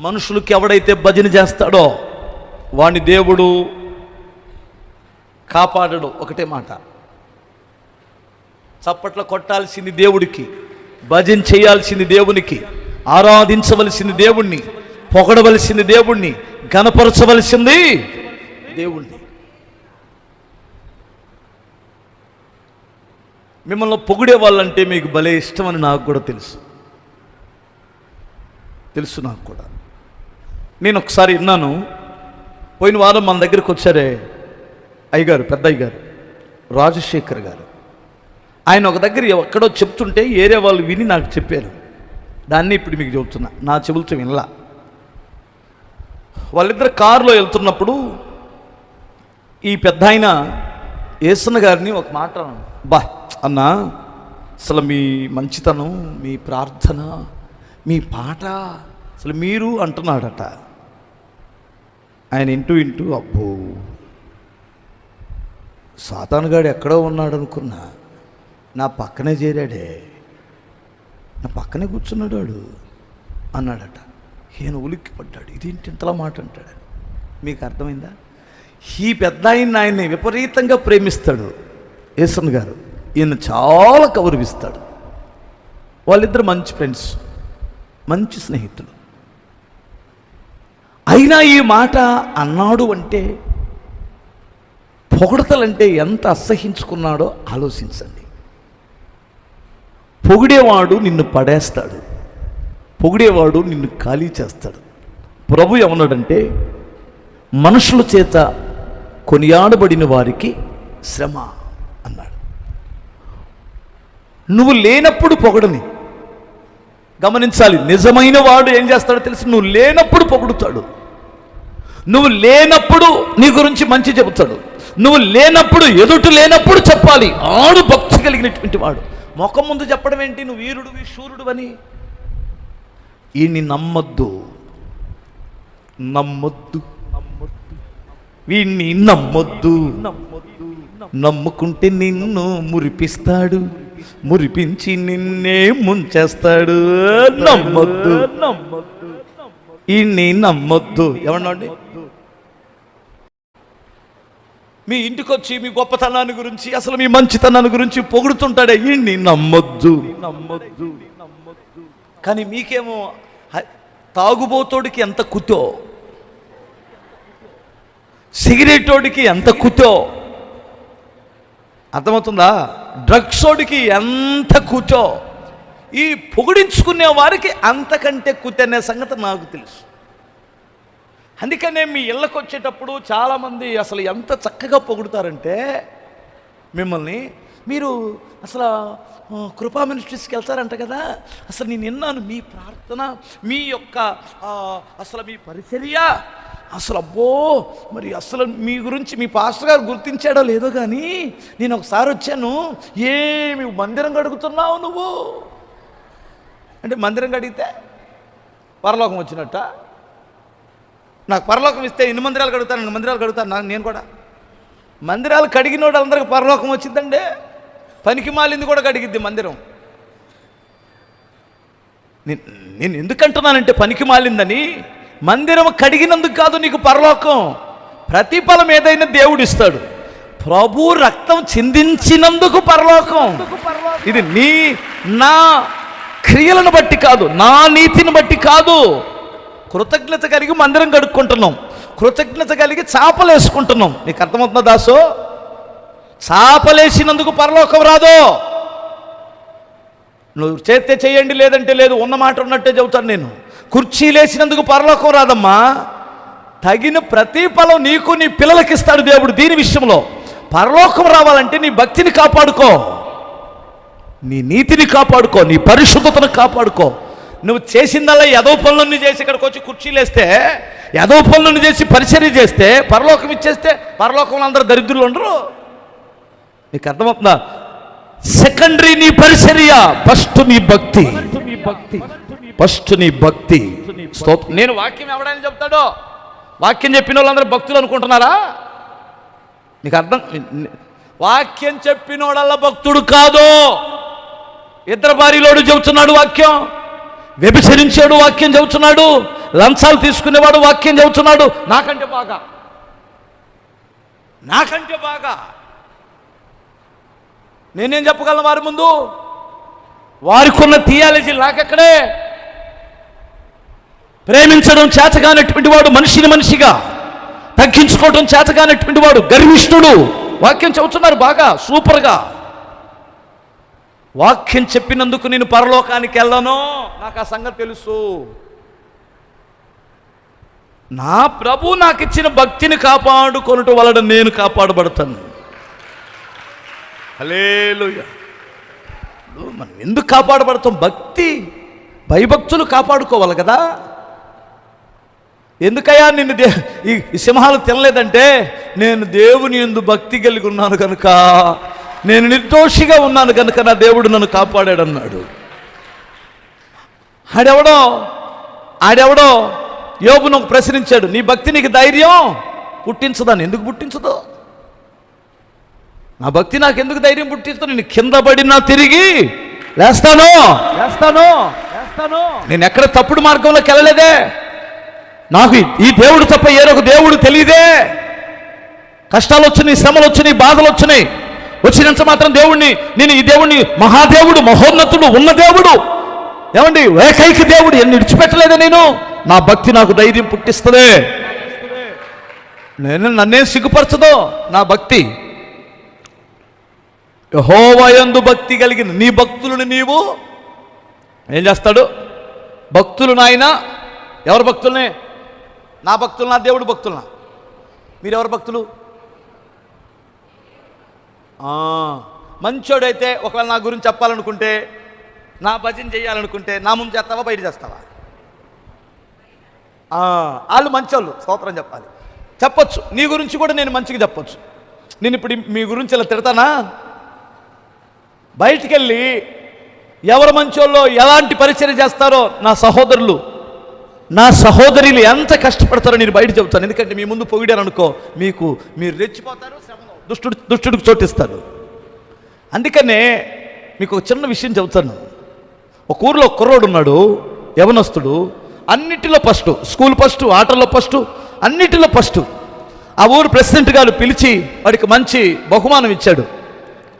మనుషులకి ఎవడైతే భజన చేస్తాడో వాణ్ణి దేవుడు కాపాడడు. ఒకటే మాట. చప్పట్లో కొట్టాల్సింది దేవుడికి భజన చేయాల్సింది దేవునికి ఆరాధించవలసింది దేవుణ్ణి పొగడవలసింది దేవుణ్ణి గనపరచవలసింది దేవుణ్ణి. మిమ్మల్ని పొగిడే వాళ్ళంటే మీకు భలే ఇష్టమని నాకు కూడా తెలుసు. తెలుసు నాకు కూడా. నేను ఒకసారి విన్నాను. పోయిన వారం మన దగ్గరికి వచ్చారే అయ్యగారు పెద్ద అయ్యగారు రాజశేఖర్ గారు. ఆయన ఒక దగ్గర ఎక్కడో చెప్తుంటే ఏరే వాళ్ళు విని నాకు చెప్పారు. దాన్ని ఇప్పుడు మీకు చెబుతున్నా. నా చెబులతో వినలా. వాళ్ళిద్దరు కారులో వెళ్తున్నప్పుడు ఈ పెద్ద ఆయన ఏసన్న గారిని ఒక మాట బా అన్నా అసలు మీ మంచితనం మీ ప్రార్థన మీ పాట అసలు మీరు అంటున్నాడట. ఆయన ఇంటూ ఇంటూ అబ్బో! సాతానుగాడు ఎక్కడో ఉన్నాడు అనుకున్నా నా పక్కనే చేరాడే. నా పక్కనే కూర్చున్నాడు వాడు అన్నాడట. ఈయన ఉలిక్కి పడ్డాడు. ఇదేంటి ఇంతలా మాట అంటాడు. మీకు అర్థమైందా? ఈ పెద్ద ఆయన ఆయన్ని విపరీతంగా ప్రేమిస్తాడు యేసన్ గారు. ఈయన చాలా గౌరవిస్తాడు వాళ్ళిద్దరు మంచి ఫ్రెండ్స్ మంచి స్నేహితులు. అయినా ఈ మాట అన్నాడు అంటే పొగడతలంటే ఎంత అసహించుకున్నాడో ఆలోచించండి. పొగిడేవాడు నిన్ను పడేస్తాడు. పొగిడేవాడు నిన్ను ఖాళీ చేస్తాడు. ప్రభు ఏమన్నాడంటే మనుషుల చేత కొనియాడబడిన వారికి శ్రమ అన్నాడు. నువ్వు లేనప్పుడు పొగడని గమనించాలి నిజమైన వాడు ఏం చేస్తాడో తెలిసి. నువ్వు లేనప్పుడు పొగుడుతాడు. నువ్వు లేనప్పుడు నీ గురించి మంచి చెబుతాడు. నువ్వు లేనప్పుడు ఎదుటి లేనప్పుడు చెప్పాలి. ఆడు భక్తి కలిగినటువంటి వాడు. ముఖం ముందు చెప్పడం ఏంటి? నువ్వు వీరుడివి శూరుడు అని ఈయన్ని నమ్మొద్దు. నమ్మొద్దు. వీణ్ణి నమ్మొద్దు. నమ్ముకుంటే నిన్ను మురిపిస్తాడు. మురిపించి నిన్నే ముంచేస్తాడు. నమ్మొద్దు నమ్మొద్దు. ఈయన్ని నమ్మొద్దు. ఏమన్నాండి మీ ఇంటికి వచ్చి మీ గొప్పతనాన్ని గురించి అసలు మీ మంచితనాన్ని గురించి పొగుడుతుంటాడే ఈయన్ని నమ్మొద్దు. నమ్మొద్దు కానీ మీకేమో తాగుబోతోడికి ఎంత కుతో? సిగరెటోడికి ఎంత కుతో? అర్థమవుతుందా? డ్రగ్సోడికి ఎంత కూచో ఈ పొగిడించుకునే వారికి అంతకంటే కూతే అనే సంగతి నాకు తెలుసు. అందుకనే మీ ఇళ్ళకు వచ్చేటప్పుడు చాలామంది అసలు ఎంత చక్కగా పొగుడుతారంటే మిమ్మల్ని మీరు అసలు కృపా మినిస్ట్రీస్కి వెళ్తారంట కదా అసలు నేను విన్నాను మీ ప్రార్థన మీ యొక్క అసలు మీ పరిచర్య అసలు అబ్బో మరి అసలు మీ గురించి మీ పాస్టర్ గారు గుర్తించాడో లేదో కానీ నేను ఒకసారి వచ్చాను ఏమి మందిరం గడుగుతున్నావు నువ్వు? అంటే మందిరం గడిగితే పరలోకం వచ్చినట్ట? నాకు పరలోకం ఇస్తే ఎన్ని మందిరాలు కడుగుతాను? ఎన్ని మందిరాలు కడుగుతాను? నాకు నేను కూడా. మందిరాలు కడిగిన వాడు అందరికి పరలోకం వచ్చిందండి. పనికి మాలింది కూడా కడిగిద్ది మందిరం. నేను నేను ఎందుకంటున్నానంటే పనికి మాలిందని? మందిరం కడిగినందుకు కాదు నీకు పరలోకం. ప్రతిఫలం ఏదైనా దేవుడు ఇస్తాడు. ప్రభు రక్తం చిందించినందుకు పరలోకం. ఇది నీ నా క్రియలను బట్టి కాదు నా నీతిని బట్టి కాదు. కృతజ్ఞత కలిగి మందిరం కడుక్కుంటున్నాం. కృతజ్ఞత కలిగి చాపలు వేసుకుంటున్నాం. నీకు అర్థమవుతుందా దాసు? చాపలేసినందుకు పరలోకం రాదు. నువ్వు చేస్తే చేయండి లేదంటే లేదు ఉన్న మాట ఉన్నట్టే చెబుతాను నేను. కుర్చీ లేచినందుకు పరలోకం రాదమ్మా. తగిన ప్రతిఫలం నీకు నీ పిల్లలకిస్తాడు దేవుడు దీని విషయంలో. పరలోకం రావాలంటే నీ భక్తిని కాపాడుకో. నీ నీతిని కాపాడుకో నీ పరిశుద్ధతను కాపాడుకో. నువ్వు చేసిందల్లా యదో పనులన్నీ చేసి ఇక్కడికి వచ్చి కుర్చీలేస్తే యదో పనులను చేసి పరిచర్య చేస్తే పరలోకం ఇచ్చేస్తే పరలోకంలో అందరు దరిద్రులు ఉండరు. నీకు అర్థమవుతుందా? సెకండరీ నీ పరిచర్య ఫస్ట్ నీ భక్తి. ఫస్ట్ నీ భక్తి. నేను వాక్యం ఎవడని చెప్తాడో? వాక్యం చెప్పిన వాళ్ళందరూ భక్తులు అనుకుంటున్నారా? నీకు అర్థం వాక్యం చెప్పినోడల్లా భక్తుడు కాదు? ఇద్దరు భార్యలోడు చెబుతున్నాడు వాక్యం. వ్యభిచరించాడు వాక్యం చెబుతున్నాడు. లంచాలు తీసుకునేవాడు వాక్యం చెబుతున్నాడు. నాకంటే బాగా. నాకంటే బాగా. నేనేం చెప్పగలను వారి ముందు? వారికి ఉన్న థియాలజీ నాకెక్కడే? ప్రేమించడం చేతగానటువంటి వాడు మనిషిని మనిషిగా. తగ్గించుకోవడం చేతగానటువంటి వాడు గర్విష్ఠుడు. వాక్యం చెబుతున్నారు బాగా సూపర్గా. వాక్యం చెప్పినందుకు నేను పరలోకానికి వెళ్ళను. నాకు ఆ సంగతి తెలుసు. నా ప్రభు నాకు ఇచ్చిన భక్తిని కాపాడుకొనుట వలన నేను కాపాడబడతాను. హల్లెలూయా. మనం ఎందుకు కాపాడబడతాం? భక్తి భయభక్తులు కాపాడుకోవాలి కదా. ఎందుకయ్యా నిన్ను దే ఈ ఈ సింహాలు తినలేదంటే నేను దేవుని ఎందు భక్తి కలిగి ఉన్నాను కనుక. నేను నిర్దోషిగా ఉన్నాను కనుక నా దేవుడు నన్ను కాపాడాడన్నాడు. ఆడెవడో? ఆడెవడో? యోబును ప్రశ్నించాడు నీ భక్తి నీకు ధైర్యం? పుట్టించదాన్ని ఎందుకు పుట్టించదు? నా భక్తి నాకు ఎందుకు ధైర్యం పుట్టిస్తుంది నేను కింద పడినా తిరిగి లేస్తాను. లేస్తాను. లేస్తాను. నేను ఎక్కడ తప్పుడు మార్గంలోకి వెళ్ళలేదే. నాకు ఈ- ఈ దేవుడు తప్ప ఏరొక దేవుడు తెలియదే. కష్టాలు వచ్చినాయి శ్రమలు వచ్చినాయి బాధలు వచ్చినాయి వచ్చినంత మాత్రం దేవుణ్ణి నేను ఈ దేవుణ్ణి మహాదేవుడు మహోన్నతుడు ఉన్న దేవుడు ఏమండి ఏకైక దేవుడు ఎన్ని విడిచిపెట్టలేదు నేను? నా భక్తి నాకు ధైర్యం పుట్టిస్తుందే. నేను నన్నేం సిగ్గుపరచదో? నా భక్తి. యహోవయందు భక్తి కలిగిన నీ భక్తులను నీవు ఏం చేస్తాడు? భక్తులు నాయన ఎవరు భక్తులనే? నా భక్తులు నా దేవుడు భక్తులనా? మీరెవరు భక్తులు? మంచోడైతే ఒకవేళ నా గురించి చెప్పాలనుకుంటే నా భజన చేయాలనుకుంటే నా ముందు చేస్తావా బయట చేస్తావా? వాళ్ళు మంచోళ్ళు స్తోత్రం చెప్పాలి. చెప్పొచ్చు. నీ గురించి కూడా నేను మంచిగా చెప్పొచ్చు. నేను ఇప్పుడు మీ గురించి ఇలా తిడతానా? బయటికి వెళ్ళి ఎవరు మంచోళ్ళో ఎలాంటి పరిచయం చేస్తారో నా సహోదరులు నా సహోదరులు ఎంత కష్టపడతారో నేను బయట చెబుతాను. ఎందుకంటే మీ ముందు పొగిడారనుకో మీకు మీరు రెచ్చిపోతారు దుష్టుడు దుష్టుడికి చోటిస్తాడు. అందుకనే మీకు ఒక చిన్న విషయం చెబుతాను. ఒక ఊరిలో కుర్రోడు ఉన్నాడు యవనస్తుడు. అన్నిటిలో ఫస్ట్ స్కూల్ ఫస్ట్ ఆటల్లో ఫస్ట్ అన్నిటిలో ఫస్ట్ ఆ ఊరు ప్రెసిడెంట్ గారు పిలిచి వాడికి మంచి బహుమానం ఇచ్చాడు.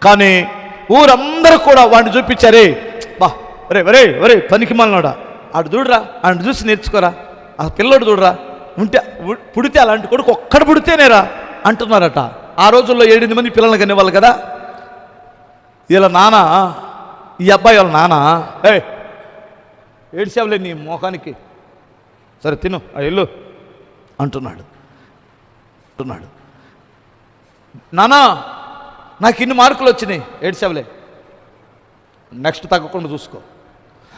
కానీ ఊరందరూ కూడా వాడిని చూపించారే బా ఒరే ఒరే ఒరే పనికి మాలనాడా. ఆడు చూడరా ఆడు చూసి నేర్చుకోరా. ఆ పిల్లోడు చూడరా ఉంటే పుడితే అలాంటి కొడుకు ఒక్కడ పుడితేనేరా అంటున్నారట. ఆ రోజుల్లో ఏడెనిమిది మంది పిల్లలు కనేవాళ్ళు కదా? వీళ్ళ నాన్న ఈ అబ్బాయి వాళ్ళ నాన్న ఏ ఏడ్చావులే నీ మోకానికి సరే తిను ఆ ఇల్లు అంటున్నాడు. అంటున్నాడు. నానా నాకు ఇన్ని మార్కులు వచ్చినాయి ఏడ్చావులే. నెక్స్ట్ తగ్గకుండా చూసుకో.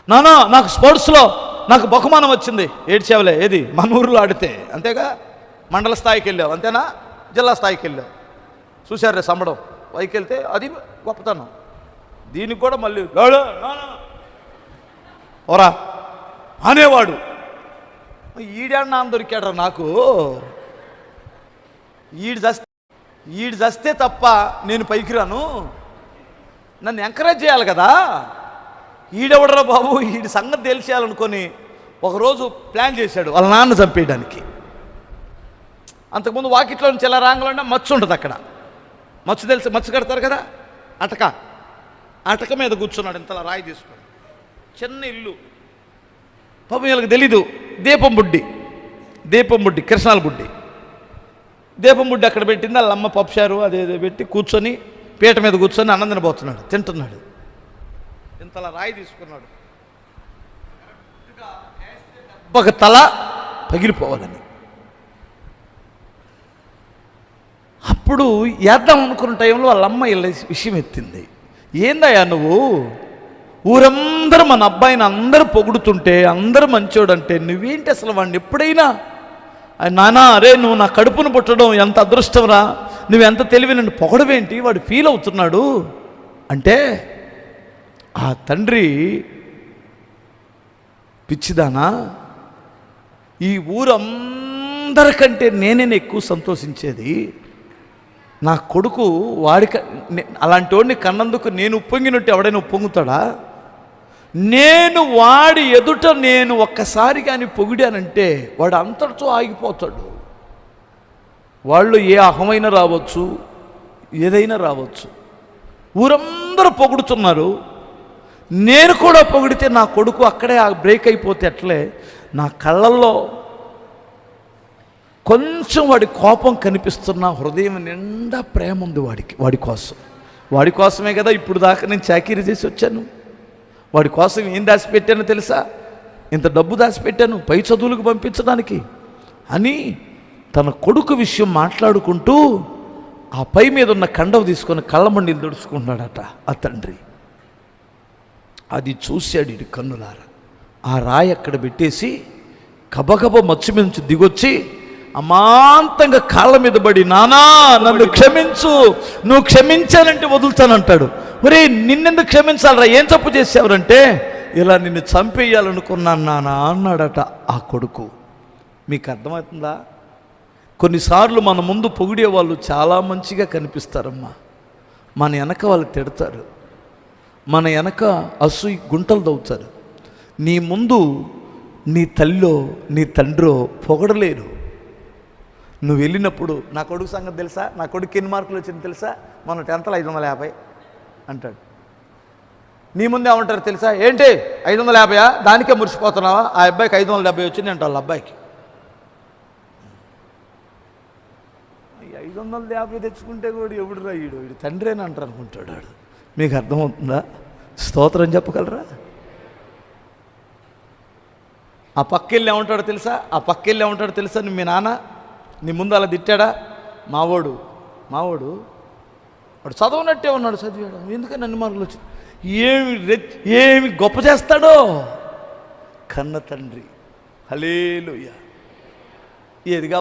నానా నాకు స్పోర్ట్స్లో నాకు బహుమానం వచ్చింది ఏడ్చావులే. ఏది? మన ఊరిలో ఆడితే అంతేగా? మండల స్థాయికి వెళ్ళావు అంతేనా? జిల్లా స్థాయికి వెళ్ళావు. చూశారు సంబడం. పైకి వెళ్తే అది గొప్పతనం. దీనికి కూడా మళ్ళీ ఓరా అనేవాడు. ఈడాడు నాన్న దొరికాడు నాకు. ఈడు చస్తే ఈడు చస్తే తప్ప నేను పైకి రాను నన్ను ఎంకరేజ్ చేయాలి కదా. ఈడెవడరా బాబు? ఈడి సంగతి తెలిసేయాలనుకొని ఒకరోజు ప్లాన్ చేశాడు వాళ్ళ నాన్న చంపేయడానికి. అంతకుముందు వాకిట్లో నుంచి ఎలా రాంగలంటే మచ్చు ఉంటుంది అక్కడ మచ్చు తెలిసి మచ్చు కడతారు కదా? అటక. అటక మీద కూర్చున్నాడు ఇంతలా రాయి తీసుకొని. చిన్న ఇల్లు. పాపం వీళ్ళకి తెలీదు. దీపం బుడ్డి. దీపం బుడ్డి కృష్ణాల బుడ్డి. దీపం బుడ్డి అక్కడ పెట్టింది వాళ్ళ అమ్మ పప్పుచారు అదేదో పెట్టి కూర్చొని పీట మీద కూర్చొని అన్నం తినబోతున్నాడు తింటున్నాడు. ఇంతలా రాయి తీసుకున్నాడు. ఒక తల పగిలిపోవాలని. అప్పుడు వేద్దాం అనుకున్న టైంలో వాళ్ళ అమ్మ వెళ్ళే విషయం ఎత్తింది. ఏందయ్యా నువ్వు? ఊరందరూ మన అబ్బాయిని అందరూ పొగుడుతుంటే అందరూ మంచోడంటే నువ్వేంటి అసలు వాడిని ఎప్పుడైనా? నానా అరే నువ్వు నా కడుపును పుట్టడం ఎంత అదృష్టంరా? రా నువ్వెంత తెలివి నన్ను పొగడవేంటి? వాడు ఫీల్ అవుతున్నాడు. అంటే ఆ తండ్రి పిచ్చిదానా ఈ ఊరందరికంటే నేనే ఎక్కువ సంతోషించేది. నా కొడుకు వాడిక అలాంటి వాడిని కన్నందుకు నేను ఉప్పొంగినట్టు ఎవడైనా ఉప్పొంగుతాడా నేను వాడి ఎదుట నేను ఒక్కసారి కానీ పొగిడానంటే వాడు అంతటితో ఆగిపోతాడు. వాళ్ళు ఏ అహమైన రావచ్చు ఏదైనా రావచ్చు. ఊరందరూ పొగుడుతున్నారు. నేను కూడా పొగిడితే నా కొడుకు అక్కడే ఆ బ్రేక్ అయిపోతే అట్లే నా కళ్ళల్లో కొంచెం వాడి కోపం కనిపిస్తున్న హృదయం నిండా ప్రేమ ఉంది వాడికి వాడి కోసం. వాడి కోసమే కదా ఇప్పుడు దాకా నేను చాకరీ చేసి వచ్చాను. వాడి కోసం ఏం దాచిపెట్టానో తెలుసా? ఇంత డబ్బు దాచిపెట్టాను పై చదువులకు పంపించడానికి. అని తన కొడుకు విషయం మాట్లాడుకుంటూ ఆ పై మీద ఉన్న కండవ తీసుకొని కళ్ళమండిలు దుడుచుకుంటున్నాడట ఆ తండ్రి. అది చూశాడు ఇటు కన్నులారా. ఆ రాయి అక్కడ పెట్టేసి గబగబ మచ్చు మీద నుంచి దిగొచ్చి అమాంతంగా కాళ్ళ మీద పడి నానా నన్ను క్షమించు నువ్వు క్షమించానంటే వదులుతానంటాడు. ఒరే నిన్నెందుకు క్షమించాలరా? ఏం తప్పు చేసావరంటే ఇలా నిన్ను చంపేయాలనుకున్నాను నానా అన్నాడట ఆ కొడుకు. మీకు అర్థమవుతుందా? కొన్నిసార్లు మన ముందు పొగిడే వాళ్ళు చాలా మంచిగా కనిపిస్తారమ్మా. మన వెనక వాళ్ళు తిడతారు. మన వెనక అసూయి గుంటలు దవ్వుతారు నీ ముందు నీ తల్లో నీ తండ్రో పొగడలేరు. నువ్వు వెళ్ళినప్పుడు నా కొడుకు సంగతి తెలుసా? నా కొడుకు ఎన్ని మార్కులు వచ్చింది తెలుసా? మన టెన్త్లో ఐదు వందల యాభై అంటాడు. నీ ముందే ఉంటారు తెలుసా? ఏంటి? ఐదు వందల యాభైయా? దానికే మురిసిపోతున్నావా? ఆ అబ్బాయికి ఐదు వందల డెబ్బై వచ్చింది అంట వాళ్ళ అబ్బాయికి. ఐదు వందల యాభై తెచ్చుకుంటే కూడా ఎవడు రాయుడు వీడు తండ్రి అని అంటారు అనుకుంటాడు వాడు మీకు అర్థమవుతుందా? స్తోత్రం చెప్పగలరా? ఆ పక్కెళ్ళి ఏమంటాడో తెలుసా? ఆ పక్కెళ్ళి ఏమంటాడో తెలుసా నీ మీ నాన్న? నీ ముందు అలా తిట్టాడా? మావోడు. మావోడు? వాడు చదవనట్టే ఉన్నాడు చదివాడు. ఎందుకని అన్ని మార్కులు వచ్చి? ఏమి ఏమి గొప్ప చేస్తాడో? కన్న తండ్రి. హలేలుయ్య ఏదిగా